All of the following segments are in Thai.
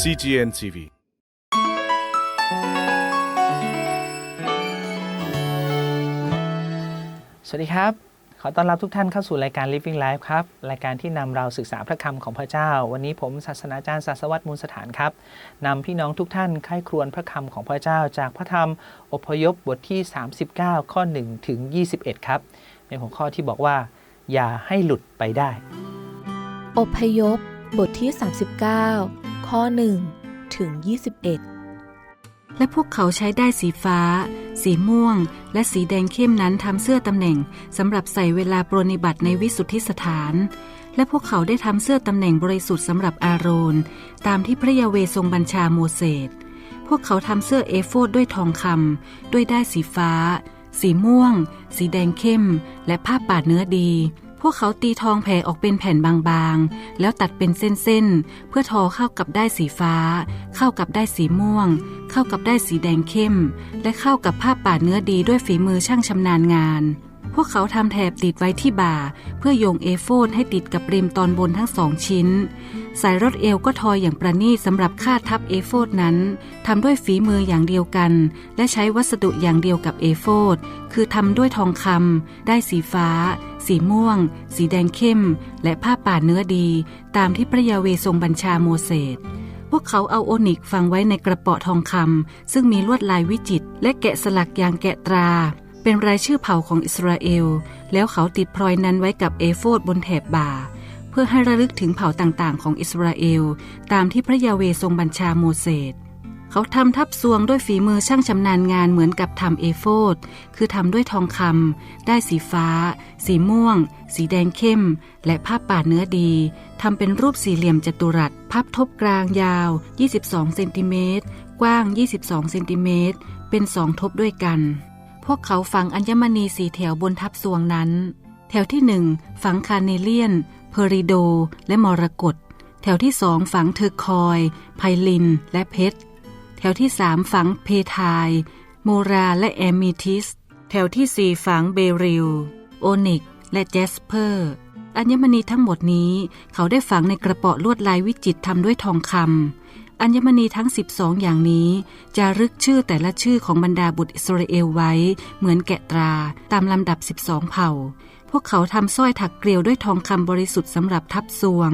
CGN TV สวัสดีครับ ขอต้อนรับทุกท่านเข้าสู่รายการ Living Life ครับ รายการที่นำเราศึกษาพระคำของพระเจ้า วันนี้ผมศาสนาจารย์ศาสวัตรมูลสถานครับนำพี่น้องทุกท่านใคร่ครวญพระคำของพระเจ้า จากพระธรรมอพยพบทที่ 39 ข้อ 1 ถึง 21 ครับ ในหัวข้อที่บอกว่า อย่าให้หลุดไปได้ อพยพบทที่ 39 ข้อ 1 ถึง 21 และพวกเขาใช้ได้สีฟ้า สีม่วง และสีแดงเข้มนั้นทำเสื้อตำแหน่งสำหรับใส่เวลาปรนิบัติในวิสุทธิสถาน และพวกเขาได้ทำเสื้อตำแหน่งบริสุทธิ์สำหรับอาโรน ตามที่พระยาเวทรงบัญชาโมเสสพวกเขาทำเสื้อเอโฟดด้วยทองคำด้วยได้สีฟ้า สีม่วง สีแดงเข้ม และผ้าป่าเนื้อดี พวกเขาตีทองแผ่ออกเป็นแผ่นบางๆ แล้วตัดเป็นเส้นๆ เพื่อทอเข้ากับได้สีฟ้า เข้ากับได้สีม่วง เข้ากับได้สีแดงเข้ม และเข้ากับผ้าป่าเนื้อดีด้วยฝีมือช่างชำนาญงาน พวกเขาทำแถบติดไว้ที่บ่า เพื่อโยงเอโฟนให้ติดกับริมตอนบนทั้งสองชิ้น สายรถเอวก็ทอยอย่างประณีตสำหรับคาดทับเอโฟดนั้นทำด้วยฝีมืออย่างเดียวกัน และใช้วัสดุอย่างเดียวกับเอโฟดคือทำด้วยทองคำได้สีฟ้า สีม่วง สีแดงเข้ม และผ้าป่าเนื้อดีตามที่พระยาเวทรงบัญชาโมเสสพวกเขาเอาโอนิกฝังไว้ในกระเป๋อทองคำซึ่งมีลวดลายวิจิตรและแกะสลักอย่างแกะตราเป็นรายชื่อเผ่าของอิสราเอล แล้วเขาติดพลอยนั้นไว้กับเอโฟดบนแถบบ่า เพื่อให้ระลึกถึงเผ่าต่างๆ ของอิสราเอล ตามที่พระยาเวทรงบัญชาโมเสสเขาทำทับซวงด้วยฝีมือช่างชำนาญงานเหมือนกับทำเอโฟดคือทำด้วยทองคำได้สีฟ้า สีม่วง สีแดงเข้ม และผ้าป่าเนื้อดีทำเป็นรูปสี่เหลี่ยมจัตุรัส พับทบกลางยาว 22 เซนติเมตร กว้าง 22 เซนติเมตร เป็นสองทบด้วยกัน พวกเขาฝังอัญมณีสีแถวบนทับซวงนั้น แถวที่หนึ่งฝังคาเนเลียน เพอริโด และมรกตแถวที่สองฝังเทอร์คอยไพลิน และเพชร แถวที่สามฝังเพทาย โมราและแอมิทิส แถวที่สี่ฝังเบริล โอนิก และแจสเปอร์ อัญมณีทั้งหมดนี้เขาได้ฝังในกระเป๋อลวดลายวิจิตรทำด้วยทองคำอัญมณีทั้ง 12 อย่างนี้ จะรึกชื่อแต่ละชื่อของบรรดาบุตรอิสราเอลไว้ เหมือนแกะตราตามลำดับ 12 เผ่า พวกเขาทำสร้อยถักเกลียวด้วยทองคำบริสุทธิ์สำหรับทับซวง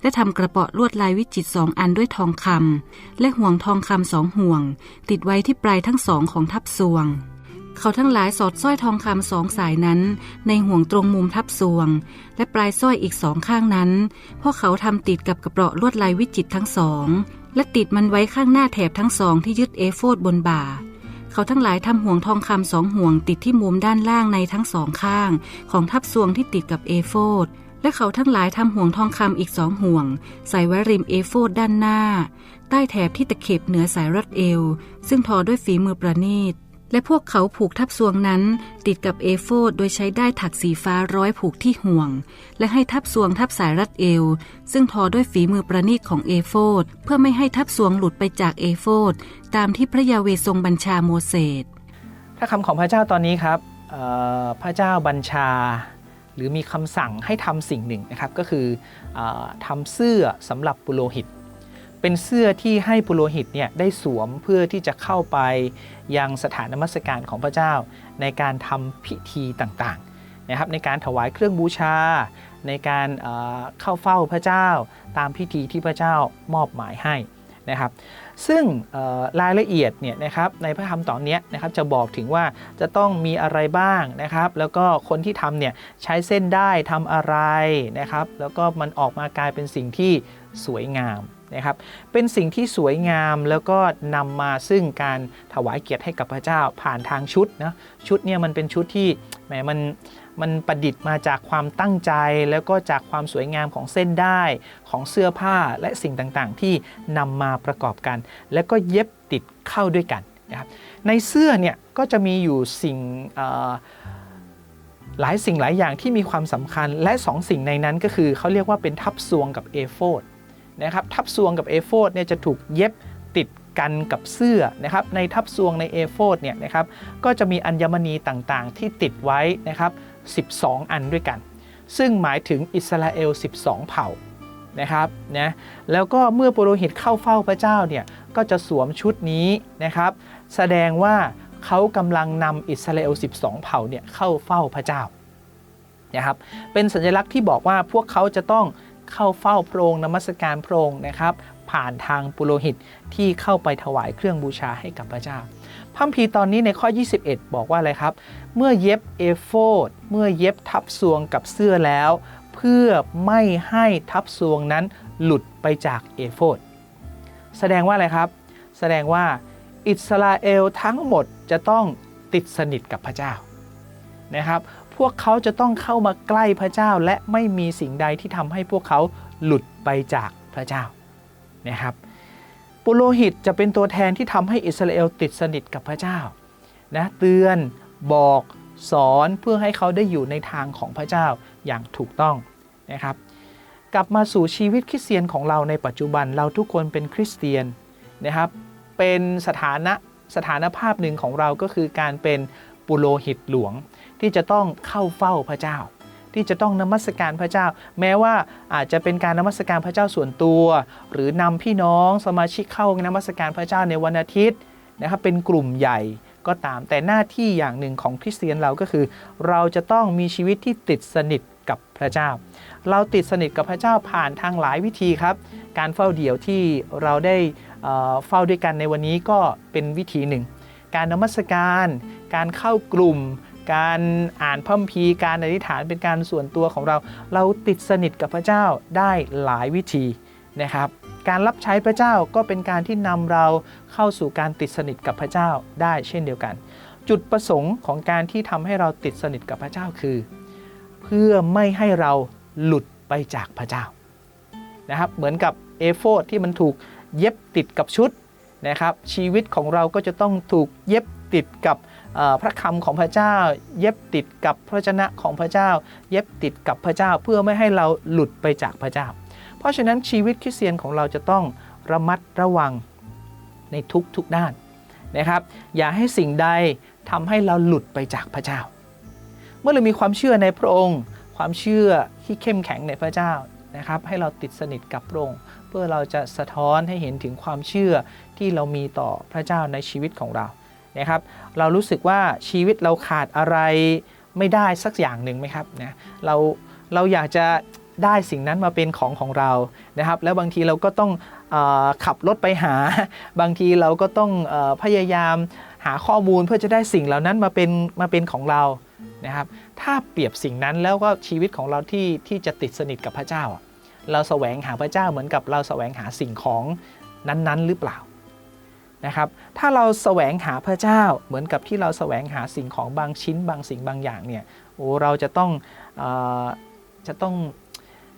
และทำกระเป๋อลวดลายวิจิตสองอันด้วยทองคำและห่วงทองคำสองห่วง ติดไว้ที่ปลายทั้งสองของทับซวง เขาทั้งหลายสอดสร้อยทองคำสองสายนั้น ในห่วงตรงมุมทับซวง และปลายสร้อยอีกสองข้างนั้น พวกเขาทำติดกับกระเป๋อลวดลายวิจิตทั้งสอง และติดมันไว้ข้างหน้าแถบทั้งสองที่ยึดเอโฟดบนบ่า เขาทั้งหลายทำห่วงทองคำสองห่วงติดที่มุมด้านล่างในทั้งสองข้าง ของทับซวงที่ติดกับเอโฟดและเขาทั้งหลายทำห่วงทองคำอีกสองห่วง ใส่ไว้ริมเอโฟดด้านหน้า ใต้แถบที่ตะเข็บเหนือสายรัดเอว ซึ่งทอด้วยฝีมือประณีต และพวกเขาผูกทับซวงนั้นติดกับเอโฟดโดยใช้ได้ถักสีฟ้าร้อยผูกที่ห่วง และให้ทับซวงทับสายรัดเอว ซึ่งทอด้วยฝีมือประณีตของเอโฟดเพื่อไม่ให้ทับซวงหลุดไปจากเอโฟดตามที่พระยาเวทรงบัญชาโมเสสถ้าคำของพระเจ้าตอนนี้ครับพระเจ้าบัญชา หรือมีคำสั่งให้ทำสิ่งหนึ่งนะครับก็คือออทำเสื้อสำหรับปุโรหิต เป็นเสื้อที่ให้ปุโรหิตเนี่ยได้สวมเพื่อที่จะเข้าไปยังสถานนมัสการของพระเจ้า ในการทำพิธีต่างๆนะครับในการถวายเครื่องบูชา ในการเอ่อเข้าเฝ้าพระเจ้าตามพิธีที่พระเจ้ามอบหมายให้นะครับซึ่งรายละเอียดเนี่ยนะครับในพระธรรมตอนนี้นะครับจะบอกถึงว่าจะต้องมีอะไรบ้างนะครับ แล้วก็คนที่ทำเนี่ยใช้เส้นได้ทำอะไรนะครับ แล้วก็มันออกมากลายเป็นสิ่งที่สวยงาม นะครับเป็นสิ่งที่สวยงามแล้วก็นำมาซึ่งการถวายเกียรติให้กับพระเจ้าผ่านทางชุดนะชุดเนี่ยมันเป็นชุดที่แหมมันมันประดิษฐ์มาจากความตั้งใจ แล้วก็จากความสวยงามของเส้นได้ของเสื้อผ้าและสิ่งต่างๆ ที่นำมาประกอบกัน แล้วก็เย็บติดเข้าด้วยกันนะครับในเสื้อเนี่ยก็จะมีอยู่สิ่งหลายสิ่งหลายอย่างที่มีความสำคัญและสองสิ่งในนั้นก็คือเขาเรียกว่าเป็นทับซวงกับเอโฟด นะครับทับซวงกับเอโฟดเนี่ยจะถูกเย็บติดกันกับเสื้อนะครับในทับซวงในเอโฟดเนี่ยนะครับก็จะมีอัญมณีต่างๆ ที่ติดไว้นะครับ12 อันด้วยกัน ซึ่งหมายถึงอิสราเอล 12 เผ่านะครับนะแล้วก็เมื่อปุโรหิตเข้าเฝ้าพระเจ้าเนี่ยก็จะสวมชุดนี้นะครับแสดงว่าเขากำลังนำอิสราเอล 12 เผ่าเนี่ยเข้าเฝ้าพระเจ้านะครับเป็นสัญลักษณ์ที่บอกว่าพวกเขาจะต้อง เข้าเฝ้าพระองค์นมัสการพระองค์นะครับ ผ่านทางปุโรหิตที่เข้าไปถวายเครื่องบูชาให้กับพระเจ้าพัมภีตอนนี้ในข้อ 21 บอกว่าอะไรครับ เมื่อเย็บเอโฟดเมื่อเย็บทับซวงกับเสื้อแล้ว เพื่อไม่ให้ทับซวงนั้นหลุดไปจากเอโฟดแสดงว่าอะไรครับ แสดงว่าอิสราเอลทั้งหมดจะต้องติดสนิทกับพระเจ้านะครับ พวกเขาจะต้องเข้ามาใกล้พระเจ้า และไม่มีสิ่งใดที่ทำให้พวกเขาหลุดไปจากพระเจ้านะครับปุโรหิตจะเป็นตัวแทนที่ทำให้อิสราเอลติดสนิทกับพระเจ้านะเตือนบอกสอนเพื่อให้เขาได้อยู่ในทางของพระเจ้าอย่างถูกต้องนะครับ กลับมาสู่ชีวิตคริสเตียนของเราในปัจจุบันเราทุกคนเป็นคริสเตียนนะครับ เป็นสถานะสถานภาพหนึ่งของเราก็คือการเป็นปุโรหิตหลวง ที่จะต้องเข้าเฝ้าพระเจ้า ที่จะต้องนมัสการพระเจ้า แม้ว่าอาจจะเป็นการนมัสการพระเจ้าส่วนตัว หรือนำพี่น้องสมาชิกเข้านมัสการพระเจ้าในวันอาทิตย์นะครับเป็นกลุ่มใหญ่ก็ตามแต่หน้าที่อย่างหนึ่งของคริสเตียนเราก็คือ เราจะต้องมีชีวิตที่ติดสนิทกับพระเจ้า เราติดสนิทกับพระเจ้าผ่านทางหลายวิธีครับ การเฝ้าเดี่ยวที่เราได้เอ่อเฝ้าด้วยกันในวันนี้ก็เป็นวิธีหนึ่ง การนมัสการ การเข้ากลุ่ม การอ่านพระคัมภีร์การอธิษฐานเป็นการส่วนตัวของเรา เราติดสนิทกับพระเจ้าได้หลายวิธีนะครับ การรับใช้พระเจ้าก็เป็นการที่นำเราเข้าสู่การติดสนิทกับพระเจ้าได้เช่นเดียวกัน จุดประสงค์ของการที่ทำให้เราติดสนิทกับพระเจ้าคือ เพื่อไม่ให้เราหลุดไปจากพระเจ้านะครับเหมือนกับเอโฟดที่มันถูกเย็บติดกับชุดนะครับชีวิตของเราก็จะต้องถูกเย็บติดกับ พระคำของพระเจ้า เย็บติดกับพระวจนะของพระเจ้า เย็บติดกับพระเจ้าเพื่อไม่ให้เราหลุดไปจากพระเจ้า เพราะฉะนั้นชีวิตคริสเตียนของเราจะต้องระมัดระวังในทุกทุกๆด้านนะครับ อย่าให้สิ่งใดทำให้เราหลุดไปจากพระเจ้า เมื่อเรามีความเชื่อในพระองค์ ความเชื่อที่เข้มแข็งในพระเจ้านะครับให้เราติดสนิทกับพระองค์เพื่อเราจะสะท้อนให้เห็นถึงความเชื่อที่เรามีต่อพระเจ้าในชีวิตของเรา นะครับ เรารู้สึกว่าชีวิตเราขาดอะไรไม่ได้สักอย่างหนึ่งไหมครับนะเราเราอยากจะได้สิ่งนั้นมาเป็นของของเรานะครับ แล้วบางทีเราก็ต้องอขับรถไปหา บางทีเราก็ต้องอพยายามหาข้อมูลเพื่อจะได้สิ่งเหล่านั้นมาเป็นมาเป็นของเรานะครับ ถ้าเปรียบสิ่งนั้นแล้วก็ชีวิตของเราที่ที่จะติดสนิทกับพระเจ้า เราแสวงหาพระเจ้าเหมือนกับเราแสวงหาสิ่งของนั้นๆ หรือเปล่า นะครับ ถ้าเราแสวงหาพระเจ้าเหมือนกับที่เราแสวงหาสิ่งของบางชิ้นบางสิ่งบางอย่างเนี่ยโอ้เราจะต้องออจะต้อง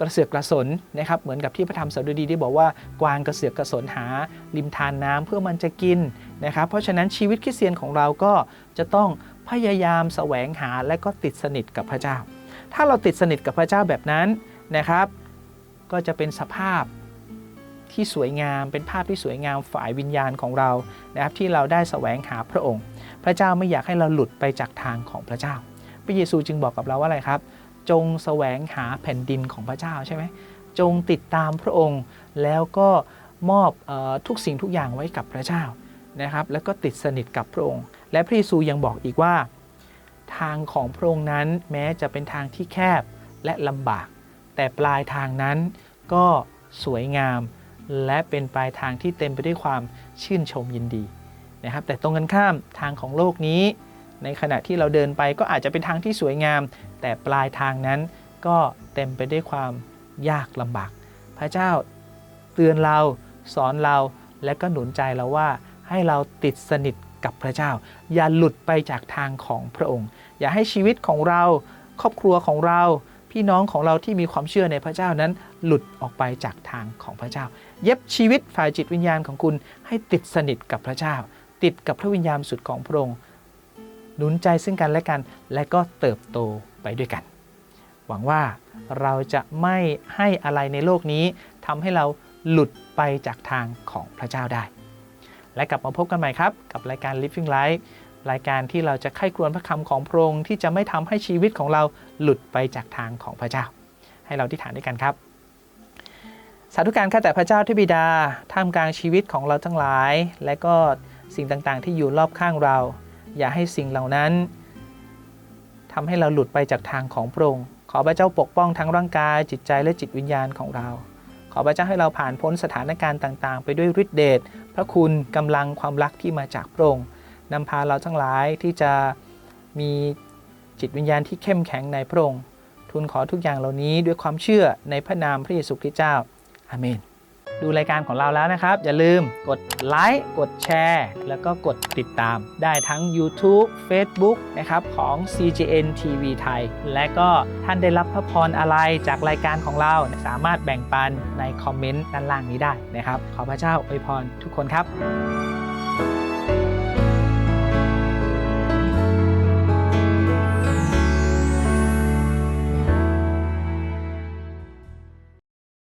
กระเสือกกระสนนะครับ เหมือนกับที่พระธรรมสดุดีได้บอกว่ากวางกระเสือกกระสนหาริมทานน้ำเพื่อมันจะกินนะครับ เพราะฉะนั้นชีวิตคริสเตียนของเราก็จะต้องพยายามแสวงหาและก็ติดสนิทกับพระเจ้า ถ้าเราติดสนิทกับพระเจ้าแบบนั้นนะครับ ก็จะเป็นสภาพ ที่สวยงาม เป็นภาพที่สวยงามฝ่ายวิญญาณของเรานะครับที่เราได้แสวงหาพระองค์ พระเจ้าไม่อยากให้เราหลุดไปจากทางของพระเจ้า พระเยซูจึงบอกกับเราว่าอะไรครับ จงแสวงหาแผ่นดินของพระเจ้าใช่ไหมจงติดตามพระองค์แล้วก็มอบออทุกสิ่งทุกอย่างไว้กับพระเจ้านะครับ แล้วก็ติดสนิทกับพระองค์ และพระเยซูยังบอกอีกว่า ทางของพระองค์นั้นแม้จะเป็นทางที่แคบและลำบาก แต่ปลายทางนั้นก็สวยงาม และเป็นปลายทางที่เต็มไปด้วยความชื่นชมยินดีนะครับ แต่ตรงกันข้ามทางของโลกนี้ ในขณะที่เราเดินไปก็อาจจะเป็นทางที่สวยงาม แต่ปลายทางนั้นก็เต็มไปด้วยความยากลำบาก พระเจ้าเตือนเราสอนเราและก็หนุนใจเราว่าให้เราติดสนิทกับพระเจ้า อย่าหลุดไปจากทางของพระองค์ อย่าให้ชีวิตของเราครอบครัวของเรา พี่น้องของเราที่มีความเชื่อในพระเจ้านั้น หลุดออกไปจากทางของพระเจ้า เย็บชีวิตฝ่ายจิตวิญญาณของคุณให้ติดสนิทกับพระเจ้า ติดกับพระวิญญาณสุดของพระองค์หนุนใจซึ่งกันและกัน และก็เติบโตไปด้วยกัน หวังว่าเราจะไม่ให้อะไรในโลกนี้ทำให้เราหลุดไปจากทางของพระเจ้าได้ และกลับมาพบกันใหม่ครับ กับรายการ Living Life รายการที่เราจะไข้ครวญพระคำของพระองค์ที่จะไม่ทำให้ชีวิตของเราหลุดไปจากทางของพระเจ้า ให้เราที่ฐานด้วยกันครับ สาธุการข้าแต่พระเจ้าที่บิดา ท่ามกลางชีวิตของเราทั้งหลาย และก็สิ่งต่างๆ ที่อยู่รอบข้างเรา อย่าให้สิ่งเหล่านั้นทำให้เราหลุดไปจากทางของพระองค์ขอพระเจ้าปกป้องทั้งร่างกายจิตใจและจิตวิญญาณของเรา ขอพระเจ้าให้เราผ่านพ้นสถานการณ์ต่างๆ ไปด้วยฤทธิเดชพระคุณกำลังความรักที่มาจากพระองค์ นำพาเราทั้งหลายที่จะมีจิตวิญญาณที่เข้มแข็งในพระองค์ ทูลขอทุกอย่างเหล่านี้ด้วยความเชื่อในพระนามพระเยซูคริสต์เจ้า อาเมน ดูรายการของเราแล้วนะครับ อย่าลืมกดไลค์ กดแชร์ แล้วก็กดติดตาม ได้ทั้ง YouTube Facebook นะครับของ CGN TV ไทย และก็ท่านได้รับพระพรอะไรจากรายการของเรา สามารถแบ่งปันในคอมเมนต์ด้านล่างนี้ได้นะครับ ขอพระเจ้าอวยพรทุกคนครับ